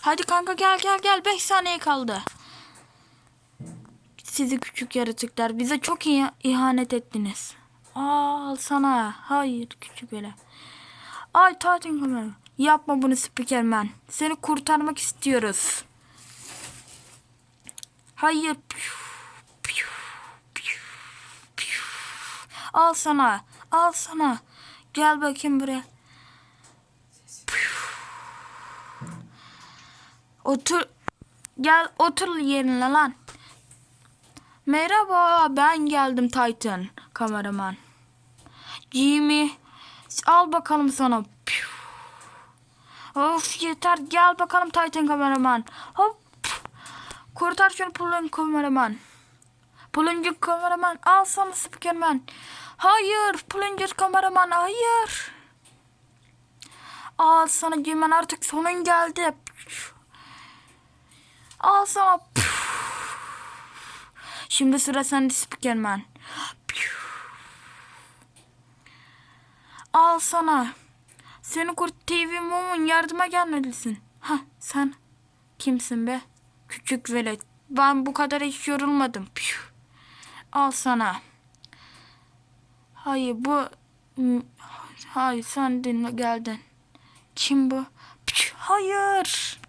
Hadi kanka gel gel gel. 5 saniye kaldı. Sizi küçük yaratıklar. Bize çok iyi ihanet ettiniz. Al sana. Hayır küçük öyle. Ay Titan kamera. Yapma bunu Spikerman. Seni kurtarmak istiyoruz. Hayır. Al sana. Al sana. Gel bakayım buraya. Otur. Gel otur yerine lan. Merhaba ben geldim Titan kameraman. Jimmy al bakalım sana. Of yeter gel bakalım Titan kameraman. Hop. Kurtar şunu pulun kameraman. Puluncu kameraman al sana spikerman. Hayır puluncu kameraman hayır. Al sana Cimen artık sonun geldi. Al sana. Şimdi sıra sende spikerman. Al sana. Seni kurt TV Mom'un yardıma gelmelisin. Ha sen kimsin be? Küçük velet. Ben bu kadar hiç yorulmadım. Al sana. Hayır bu... Hayır sen dinle geldin. Kim bu? Hayır.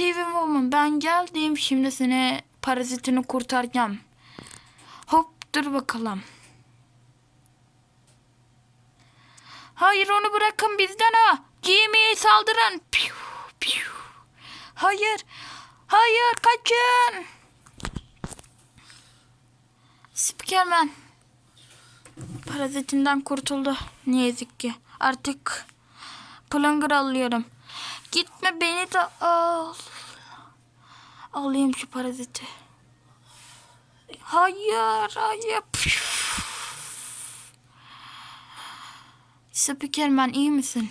TV Woman ben geldim. Şimdi seni parazitini kurtaracağım. Hop dur bakalım. Hayır onu bırakın bizden o. Jimmy'ye saldırın. Piu, piu. Hayır. Hayır kaçın. Spikerman. Parazitinden kurtuldu. Ne yazık ki. Artık Plunger alıyorum. Gitme beni de al. Alayım şu paraziti. Hayır, hayır. Spikerman iyi misin?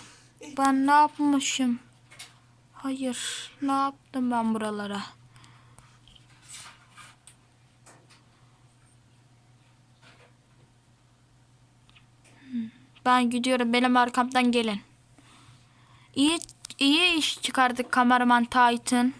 Ben ne yapmışım? Hayır, ne yaptım ben buralara? Hmm, Ben gidiyorum, benim arkamdan gelin. İyi, iyi iş çıkardık kameraman Titan.